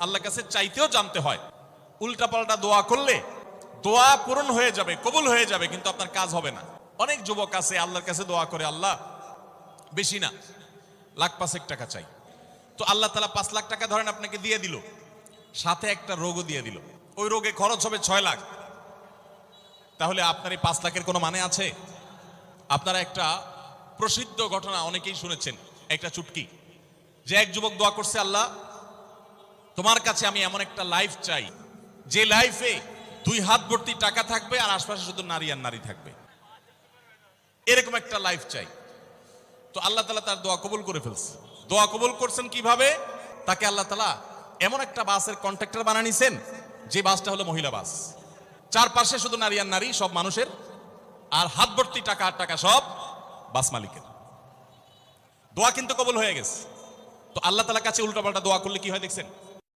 আল্লাহ কাছে চাইতেও জানতে হয়। উল্টাপাল্টা দোয়া করলে দোয়া পূরণ হয়ে যাবে, কবুল হয়ে যাবে, কিন্তু আপনার কাজ হবে না। অনেক যুবক আছে, আল্লাহর কাছে দোয়া করে, আল্লাহ, বেশি না, লাখ পাঁচেক টাকা চাই। তো আল্লাহ তালা পাঁচ লাখ টাকা ধরেন আপনাকে দিয়ে দিল। সাথে একটা রোগও দিয়ে দিল। ওই রোগে খরচ হবে ছয় লাখ। তাহলে আপনার এই পাঁচ লাখের কোনো মানে আছে? আপনারা একটা প্রসিদ্ধ ঘটনা অনেকেই শুনেছেন, একটা চুটকি। যে এক যুবক দোয়া করছে, আল্লাহ তোমার কাছে আমি এমন একটা লাইফ চাই, যে লাইফে দুই হাত ভর্তি টাকা থাকবে আর আশপাশে শুধু নারী আর নারী থাকবে। এরকম একটা লাইফ চাই। তো আল্লাহ তালা তার দোয়া কবুল করে ফেলছে। দোয়া কবুল করছেন কীভাবে? তাকে আল্লাহ তালা এমন একটা বাসের কন্ট্রাক্টর বানিয়ে নিছেন যে বাসটা হলো মহিলা বাস। চারপাশে শুধু নারী আর নারী, সব মানুষের, আর হাত ভর্তি টাকা আর টাকা সব বাস মালিকের। দোয়া কিন্তু কবুল হয়ে গেছে। তো আল্লাহ তালার কাছে উল্টাপাল্টা দোয়া করলে কি হয় দেখছেন?